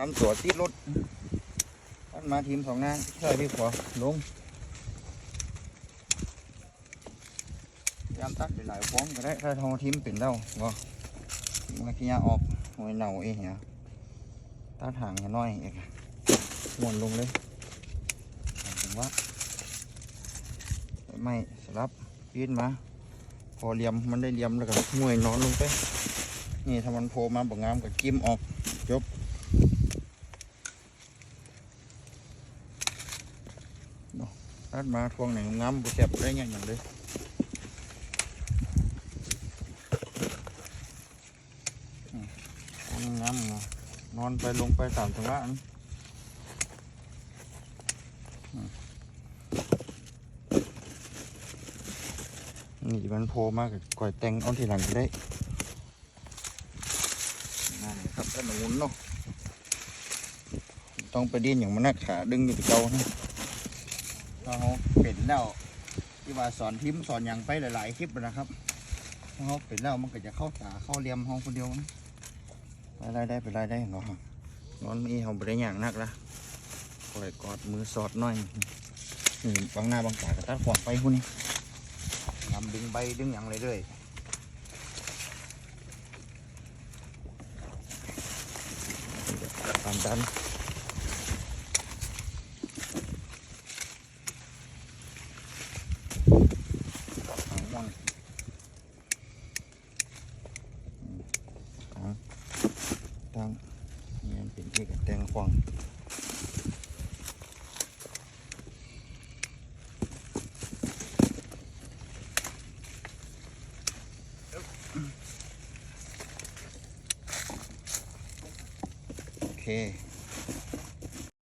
ทำตัวติดรถท่นมาทีมสองงานใช่พี่ขวาลงยามตัดหลายฟ้องก็ได้ถ้าทองทีมเป็นเล่าก็มาขี้ยาออกหอยเน่าเองเนี่ยตัดห่างให้น้อยเองหมุนลงเลยถึงว่าไม่สลับยืนมา พอเลี่ยมมันได้เลี่ยมแล้วก็มวยนอนลงไป นี่ถ้ามันโผล่มาบางงามก็จิ้มออกจบเนาะ ตัดมาทวงหนงงามบุเสียบได้ไงอย่างเลยวงงามนอนไปลงไปตามจังหวะนี่มันโผล่มากับก่อยแตงเอาทีหลังก็ได้นั่นครับถนนเนาะต้องไปดิ้นอย่างมันนักขาดึงอยู่ไปเก่านะ เขาเป็นแล้วที่ว่าสอนทิมสอนอย่างไปหลายๆคลิปนะครับเขาเป็นแล้วมันก็จะเข้าตาเข้าเลียมห้องคนเดียวนะไปไล่ได้ไปไล่ได้เนาะนอนมีเขาไปได้อย่างนักละคอยกอดมือสอดหน่อยนี่บางหน้าบางตากระตัดขวางไปพวกนี้นำดึงใบดึงอย่างเลยเลยตามดันเอาม่อนอืมเอา ตั้งนี่มันเป็นที่กับแตงควงโอเค